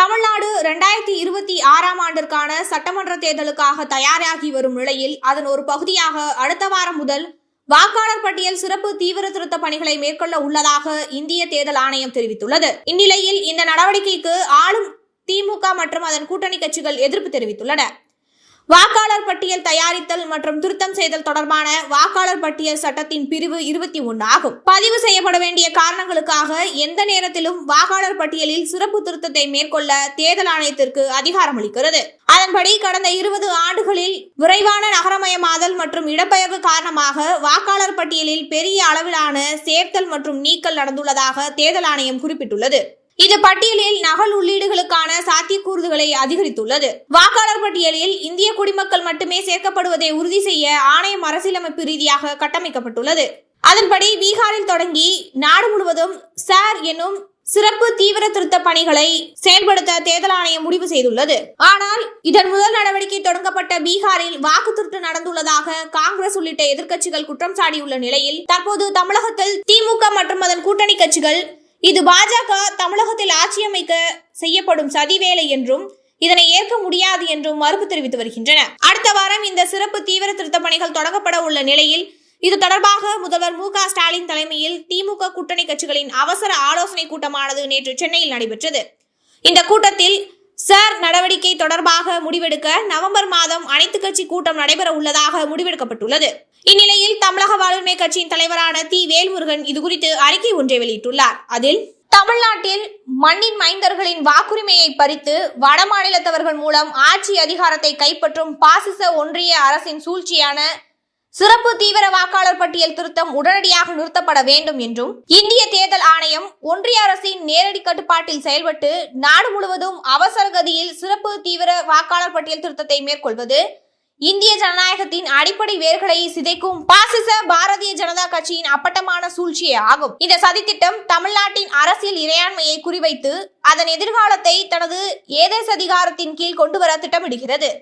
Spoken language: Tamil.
தமிழ்நாடு இரண்டாயிரத்தி இருபத்தி ஆறாம் ஆண்டிற்கான சட்டமன்ற தேர்தலுக்காக தயாராகி வரும் நிலையில் அதன் ஒரு பகுதியாக அடுத்த வாரம் முதல் வாக்காளர் பட்டியல் சிறப்பு தீவிர திருத்த பணிகளை மேற்கொள்ள உள்ளதாக இந்திய தேர்தல் ஆணையம் தெரிவித்துள்ளது. இந்நிலையில் இந்த நடவடிக்கைக்கு ஆளும் திமுக மற்றும் அதன் கூட்டணி கட்சிகள் எதிர்ப்பு தெரிவித்துள்ளன. வாக்காளர் பட்டியல் தயாரித்தல் மற்றும் திருத்தம் செய்தல் தொடர்பான வாக்காளர் பட்டியல் சட்டத்தின் பிரிவு இருபத்தி ஒன்று ஆகும். பதிவு செய்யப்பட வேண்டிய காரணங்களுக்காக எந்த நேரத்திலும் வாக்காளர் பட்டியலில் சிறப்பு திருத்தத்தை மேற்கொள்ள தேர்தல் ஆணையத்திற்கு அதிகாரம் அளிக்கிறது. அதன்படி கடந்த இருபது ஆண்டுகளில் விரைவான நகரமயமாதல் மற்றும் இடப்பெயர்வு காரணமாக வாக்காளர் பட்டியலில் பெரிய அளவிலான சேர்த்தல் மற்றும் நீக்கல் நடந்துள்ளதாக தேர்தல் ஆணையம் குறிப்பிட்டுள்ளது. இது பட்டியலில் நகல் உள்ளீடுகளுக்கான சாத்தியக்கூறுகளை அதிகரித்துள்ளது. வாக்காளர் பட்டியலில் இந்திய குடிமக்கள் மட்டுமே சேர்க்கப்படுவதை உறுதி செய்ய ஆணையம் அரசியலமைப்பு ரீதியாக கட்டமைக்கப்பட்டுள்ளது. அதன்படி பீகாரில் தொடங்கி நாடு முழுவதும் சார் என்னும் சிறப்பு தீவிர திருத்த பணிகளை செயல்படுத்த தேர்தல் ஆணையம் முடிவு செய்துள்ளது. ஆனால் இதன் முதல் நடவடிக்கை தொடங்கப்பட்ட பீகாரில் வாக்கு திருட்டு நடந்துள்ளதாக காங்கிரஸ் உள்ளிட்ட எதிர்க்கட்சிகள் குற்றம் சாடியுள்ள நிலையில் தற்போது தமிழகத்தில் திமுக மற்றும் அதன் கூட்டணி கட்சிகள் இது பாஜக தமிழகத்தில் ஆட்சி அமைக்க செய்யப்படும் சதிவேலை என்றும் இதனை ஏற்க முடியாது என்றும் மறுப்பு தெரிவித்து வருகின்றன. அடுத்த வாரம் இந்த சிறப்பு தீவிர திருத்த பணிகள் தொடங்கப்பட உள்ள நிலையில் இது தொடர்பாக முதல்வர் மு க ஸ்டாலின் தலைமையில் திமுக கூட்டணி கட்சிகளின் அவசர ஆலோசனை கூட்டமானது நேற்று சென்னையில் நடைபெற்றது. இந்த கூட்டத்தில் சார் நடவடிக்கை தொடர்பாக முடிவெடுக்க நவம்பர் மாதம் அனைத்து கட்சி கூட்டம் நடைபெற உள்ளதாக முடிவெடுக்கப்பட்டுள்ளது. இந்நிலையில் தமிழக வாழ்வுரிமை கட்சியின் தலைவரான தி. வேல்முருகன் இதுகுறித்து அறிக்கை ஒன்றை வெளியிட்டுள்ளார். அதில் தமிழ்நாட்டில் மண்ணின் மைந்தர்களின் வாக்குரிமையை பறித்து வடமாநிலத்தவர்கள் மூலம் ஆட்சி அதிகாரத்தை கைப்பற்றும் பாசிச ஒன்றிய அரசின் சூழ்ச்சியான சிறப்பு தீவிர வாக்காளர் பட்டியல் திருத்தம் உடனடியாக நிறுத்தப்பட வேண்டும் என்றும் இந்திய தேர்தல் ஆணையம் ஒன்றிய அரசின் நேரடி கட்டுப்பாட்டில் செயல்பட்டு நாடு முழுவதும் அவசர கதியில் சிறப்பு தீவிர வாக்காளர் பட்டியல் திருத்தத்தை மேற்கொள்வது இந்திய ஜனநாயகத்தின் அடிப்படை வேர்களை சிதைக்கும் பாசிச பாரதிய ஜனதா கட்சியின் அப்பட்டமான சூழ்ச்சியே ஆகும். இந்த சதித்திட்டம் தமிழ்நாட்டின் அரசியல் இறையாண்மையை குறிவைத்து அதன் எதிர்காலத்தை தனது ஏதேச அதிகாரத்தின் கீழ் கொண்டுவர திட்டமிடுகிறது.